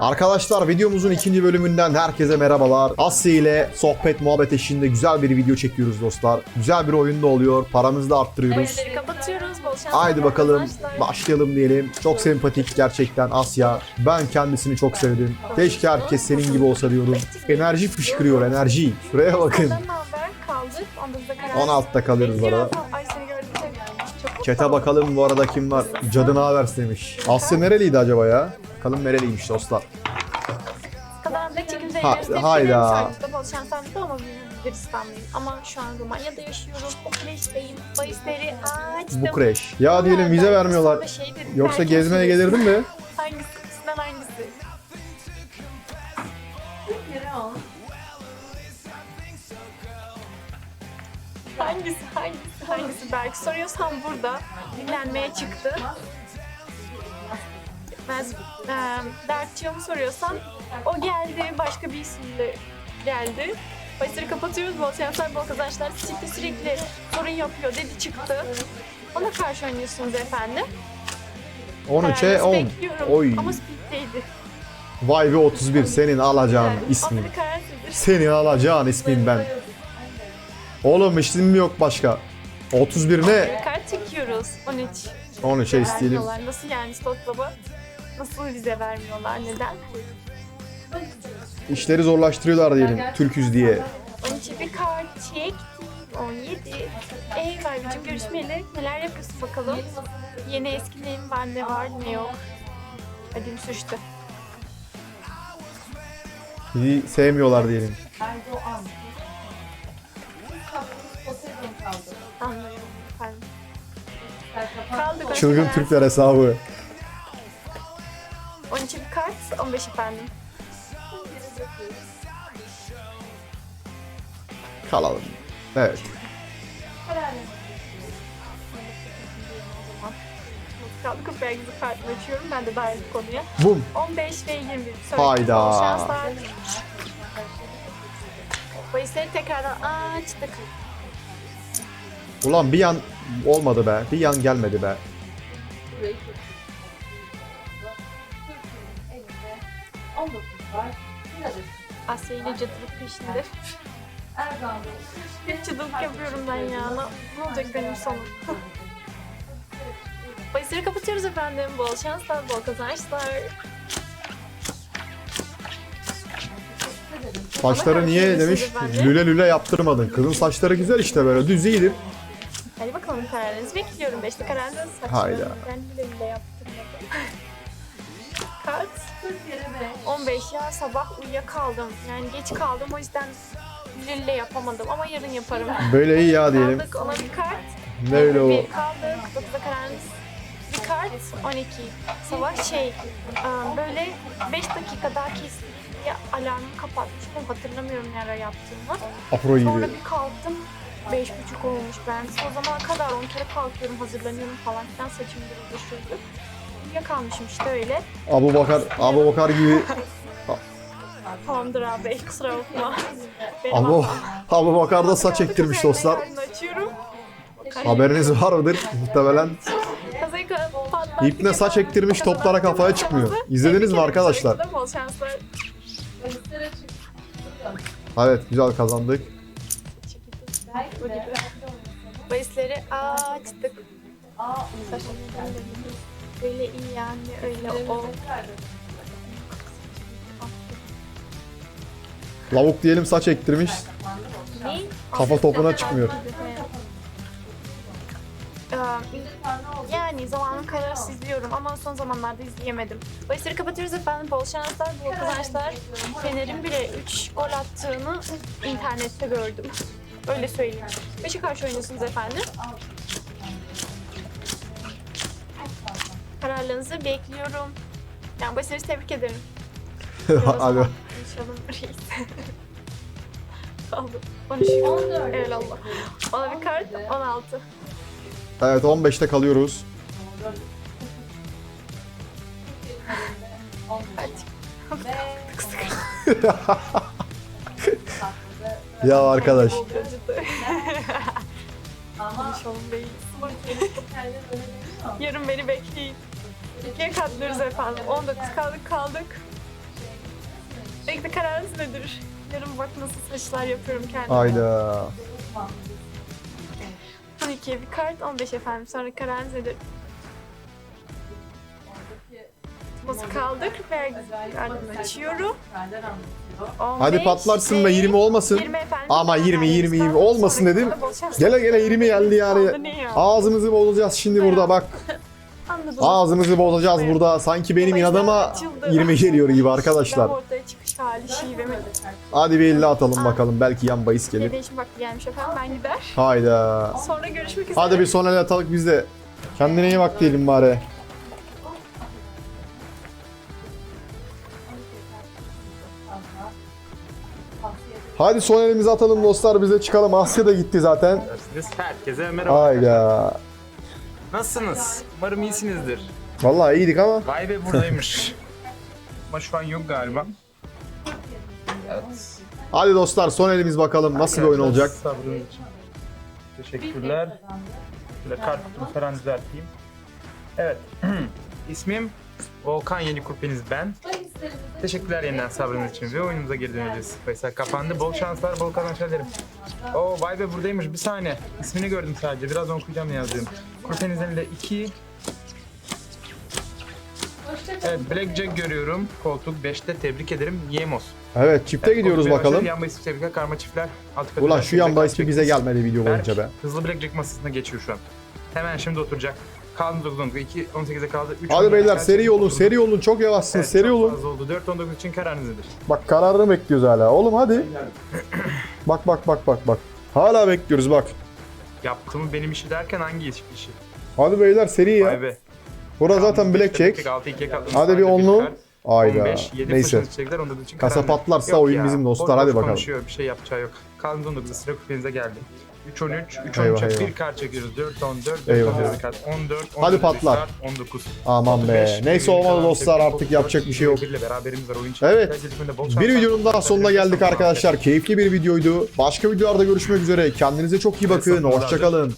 Arkadaşlar videomuzun ikinci bölümünden herkese merhabalar. Asya ile sohbet muhabbet eşliğinde güzel bir video çekiyoruz dostlar. Güzel bir oyun da oluyor. Paramızı da arttırıyoruz. Oyunları kapatıyoruz. Bol şans. Haydi bakalım arkadaşlar. başlayalım diyelim. Çok sempatik gerçekten Asya. Ben kendisini çok sevdim. Keşke herkes senin gibi olsa diyorum. Enerji fışkırıyor enerji. Şuraya bakın. Ne haber? Kaldık. 19'da karar. 16'da kalıyoruz bu arada. Ay seni gördüm. Çok mutlu Çete oldum. bakalım bu arada kim var? Cadına haber demiş. Asya nereliydi acaba ya? Bakalım nereliymiş dostlar. Kadar da çekimde Ha- üniversite hayda. Şans sandım ama Bulgaristan'dayım. Ama şu an Romanya'da yaşıyorum. Bukareş'teyim. Bahisleri açtım. Bu kreş. Ya diyelim vize vermiyorlar. Şeydir, Yoksa gezmeye şey- gelirdim de. Hangisi? İkisinden hangisi? Hangisi, hangisi, hangisi? Belki soruyorsan burada dinlenmeye çıktı. Ben, e, Dertçiğimi soruyorsan o geldi, başka bir isimle geldi. Başları kapatıyoruz, bol şanslar, bol kazançlar. Sürekli sürekli sorun yapıyor dedi çıktı. Ona karşı oynuyorsunuz efendim. 13'e Kararınızı 10. bekliyorum. Oy. Ama speed'deydi. Vay be 31 senin alacağın Yani, ismin. Karar sizdir. Senin alacağın ismin ben. Oğlum isim mi yok başka? 31 ne? Kart çekiyoruz. 13. 13'e isteyelim. Vermiyorlar. Nasıl yani Stot Baba? Nasıl vize vermiyorlar? Neden? İşleri zorlaştırıyorlar diyelim. Türküz diye. 13'e bir kart çektik. 17. Ey Vaybi'cim görüşmeli. Neler yapıyorsun bakalım? Yeni eski neyim var ne var ne yok. Hadi sürçtü. Bizi sevmiyorlar diyelim. Anlıyorum. Efendim. Kaldı başka Çılgın? Türkler hesabı. 15 efendim. Kalalım. Evet. Kaldı kapıya gizli kartımı açıyorum. Ben de dahil bu konuya. Bum. 15 ve 21. Hayda. Bol şanslar. Bahisleri tekrardan açtık. Ulan bir yan olmadı be. Bir yan gelmedi be. Asya ile cadılık peşinde. Hep cadılık yapıyorum ben ya. Ne, olacak benim sonum? Bahisleri kapatıyoruz efendim. Bol şanslar, bol kazançlar. Saçları niye demiş lüle lüle yaptırmadın. Kızın saçları güzel işte böyle düz iyidir. Hadi bakalım kararınızı bekliyorum. Beşli kararınızı Hayda. saçlarını ben bile bile yaptırmadım. Kart. 15 ya sabah uyuyakaldım. Yani geç kaldım o yüzden lille yapamadım ama yarın yaparım. Böyle iyi ya diyelim. Kaldık ona bir kart. Ne öyle o? Bir kaldık. 9'da kararınız. Bir kart 12. Sabah şey ıı, böyle 5 dakika daha kesin diye alarmı kapatmıştım. Hatırlamıyorum ne ara yaptığımı. Afro Sonra gibi. bir kalktım. Beş buçuk olmuş ben. O zamana kadar on kere kalkıyorum, hazırlanıyorum falan filan. Saçım düşürdü. Uyuyakalmışım işte öyle. Abu Bakar, Abu Bakar gibi. Tamamdır abi, kusura bakma. Benim Abu, hatam. Abu Bakar da saç ektirmiş dostlar. Kazayı açıyorum. Haberiniz var mıdır? Muhtemelen Kazayı patlattı. İpne saç ektirmiş, toplara kafaya çıkmıyor. İzlediniz mi arkadaşlar? Bol şanslar. evet güzel kazandık. Bahisleri açtık. Öyle iyi yani, öyle o. Lavuk diyelim saç ektirmiş. Ne? Kafa topuna çıkmıyor. Ee, Yani zamanım kadar izliyorum ama son zamanlarda izleyemedim. Bahisleri kapatıyoruz efendim. Bol şanslar, bol kazançlar. Fener'in bile 3 gol attığını internette gördüm. Öyle söyleyeyim. Beşe karşı oynuyorsunuz efendim. Kararlarınızı bekliyorum. Yani bahisleri tebrik ederim. Hadi. Konuşalım reis. Aldım. Konuşuyorum. Eyvallah. Ona bir kart 16. Evet 15'te kalıyoruz. Hadi. Ya arkadaş. Acıdı. Konuşalım reis. Yarın beni bekleyin. İkiye katlıyoruz efendim. 19 kaldık kaldık. Belki de kararınız nedir? Yarın bak nasıl saçlar yapıyorum kendime. Hayda. 12'ye bir kart, 15 efendim. Sonra kararınız nedir? Topu kaldır ve ardından açıyorum. Hadi 15 patlarsın be 20 olmasın. 20 efendim. Ama 20 20 20 Sonra olmasın dedim. Gele gele 20 geldi yani. Ağzımızı bozacağız şimdi burada bak. Ağzımızı bozacağız burada. Sanki benim inadıma 20 geliyor gibi arkadaşlar. Hadi bir 50 atalım bakalım. Belki yan bahis gelir. Değişim vakti gelmiş efendim. Ben gider. Hayda. Sonra görüşmek üzere. Hadi bir son el atalım biz de. Kendine iyi bak diyelim bari. Hadi son elimizi atalım dostlar biz de çıkalım. Asya da gitti zaten. Dersiniz. Herkese merhaba. Hayda. Nasılsınız? Umarım iyisinizdir. Vallahi iyiydik ama. Vay be buradaymış. Ama şu an yok galiba. Evet. Hadi dostlar son elimiz bakalım nasıl bir oyun Arkadaşlar, olacak. Sabrınız için. Teşekkürler. Şöyle kart kutumu falan düzelteyim. Evet. İsmim Volkan Yeni Kurpeniz ben. Teşekkürler yeniden sabrınız için ve oyunumuza geri döneceğiz. Faysal kapandı. Bol şanslar, bol kazançlar Oo vay be buradaymış. Bir saniye. İsmini gördüm sadece. Birazdan okuyacağım ne yazdığını. Kurpeniz'in elinde 2 Evet, Blackjack görüyorum. Koltuk 5'te tebrik ederim. Yemos. Evet çifte gidiyoruz Koltuk bakalım. başarı, Yan tebrikler, karma çiftler. Alt katı Ulan şu bahis bir bize gelmedi video Berk, boyunca be. Hızlı Blackjack masasına geçiyor şu an. Hemen şimdi oturacak. Kaldı 9 19 2 18'e kaldı. 3 Hadi beyler seri olun seri olun çok yavaşsınız seri olun. Fazla oldu. 4 19 için kararınız nedir? Bak kararını bekliyoruz hala. Oğlum hadi. Bak bak bak bak bak. Hala bekliyoruz bak. Yaptığımı benim işi derken hangi iş? işi? Hadi beyler seri Vay ya. be. Bura zaten blackjack. 6 2'ye kaldı. Hadi bir onlu. Ayda. 15, 7 Neyse. çekecekler, da için Kasa kararınız. patlarsa oyun bizim dostlar, hadi bakalım. Konuşuyor, bir şey yapacağı yok. Kaldı 19'da sıra kupenize geldi. 3 13, 3 Eyvah, 13'e eyvah. bir kart çekiyoruz. 4 14, 4 Eyvah, 14 eyvah. bir kart. 14, 14 Hadi patlar. kart, 19. Aman be. 35, Neyse bir olmadı dostlar artık 34, yapacak bir şey yok. 21 ile beraberimiz var oyun Evet. Bir videonun daha sonuna geldik arkadaşlar. Keyifli bir videoydu. Başka videolarda görüşmek üzere. Kendinize çok iyi bakın. Hoşçakalın.